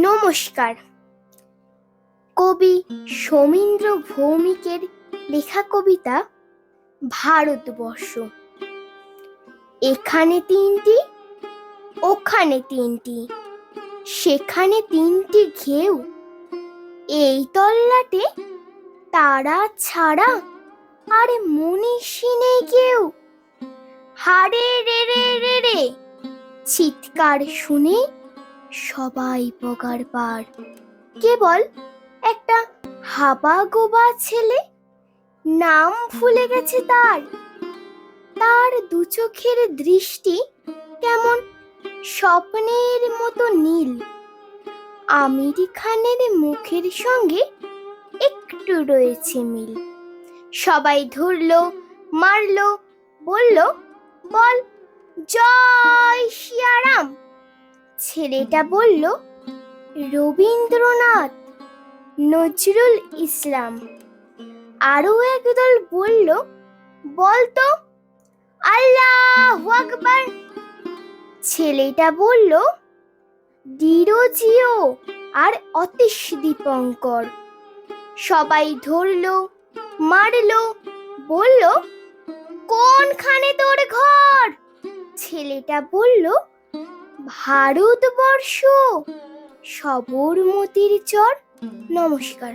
নমস্কার। কবি সমীন্দ্র ভৌমিকের লেখা কবিতা ভারতবর্ষ। এখানে তিনটি, ওখানে তিনটি। সেখানে তিনটি ঘেউ। এই তল্লাটে তারা ছাড়া আর মনীষী নেই কেউ। হারে রে রে রে রে, চিৎকার শুনে সবাই পগার পার কেবল একটা হাবা গোবা ছেলে? নাম ভুলে গেছে তার। তার দু চোখের দৃষ্টি কেমন স্বপ্নের মতো নীল। আমির খানের মুখের সঙ্গে একটু রয়েছে মিল। সবাই ধরলো, মারলো, বলল, বল, জয় শিয়ারাম ছেলেটা বলল, রবীন্দ্রনাথ, নজরুল ইসলাম। আরও একদল বলল, বলতো, আল্লাহ আকবার। ছেলেটা বলল ডিরোজিও আর অতীশ দীপঙ্কর। সবাই ধরলো, মারল, বলল, কোনখানে তোর ঘর? ছেলেটা বলল ভারতবর্ষ সবরমতির চর নমস্কার।